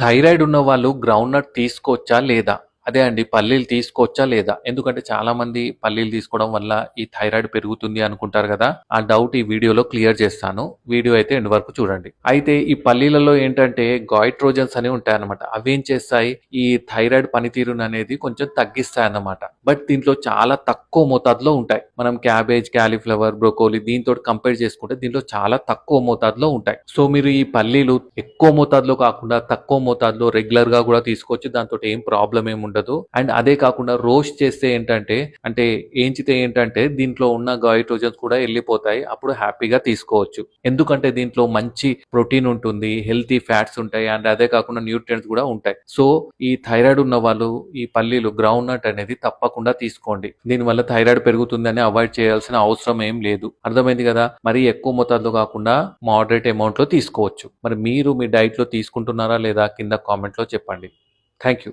Thyroid ఉన్న వాళ్ళు ground nut తీసుకోవచ్చా లేదా? అదే అండి పల్లీలు తీసుకోవచ్చా లేదా? ఎందుకంటే చాలా మంది పల్లీలు తీసుకోవడం వల్ల ఈ థైరాయిడ్ పెరుగుతుంది అనుకుంటారు కదా. ఆ డౌట్ ఈ వీడియోలో క్లియర్ చేస్తాను. వీడియో అయితే ఎండ్ వరకు చూడండి. అయితే ఈ పల్లీలలో ఏంటంటే గాయిట్రోజన్స్ అనేవి ఉంటాయి అన్నమాట అవి ఏం చేస్తాయి? ఈ థైరాయిడ్ పనితీరును అనేది కొంచెం తగ్గిస్తాయి అన్నమాట బట్ దీంట్లో చాలా తక్కువ మోతాదులో ఉంటాయి. మనం క్యాబేజ్ క్యాలీఫ్లవర్ బ్రోకోలీ దీంతో కంపేర్ చేసుకుంటే దీంట్లో చాలా తక్కువ మోతాదులో ఉంటాయి. సో మీరు ఈ పల్లీలు ఎక్కువ మోతాదులో కాకుండా తక్కువ మోతాదులో రెగ్యులర్గా కూడా తీసుకోవచ్చు. దాంతో ఏం ప్రాబ్లం ఏమి ఉండదు. అండ్ అదే కాకుండా రోస్ట్ చేస్తే ఏంటంటే అంటే ఏంచితే ఏంటంటే దీంట్లో ఉన్న గాయిట్రోజన్స్ కూడా వెళ్ళిపోతాయి అప్పుడు హ్యాపీగా తీసుకోవచ్చు. ఎందుకంటే దీంట్లో మంచి ప్రోటీన్ ఉంటుంది హెల్తీ ఫ్యాట్స్ ఉంటాయి అండ్ అదే కాకుండా న్యూట్రియంట్స్ కూడా ఉంటాయి. సో ఈ థైరాయిడ్ ఉన్న వాళ్ళు ఈ పల్లీలు గ్రౌండ్ నట్ అనేది తప్పకుండా తీసుకోండి. దీనివల్ల థైరాయిడ్ పెరుగుతుందని అవాయిడ్ చేయాల్సిన అవసరం ఏం లేదు. అర్థమైంది కదా? మరి ఎక్కువ మోతాదులో కాకుండా మోడరేట్ అమౌంట్లో తీసుకోవచ్చు. మరి మీరు మీ డైట్లో తీసుకుంటున్నారా లేదా కింద కామెంట్లో చెప్పండి. Thank you.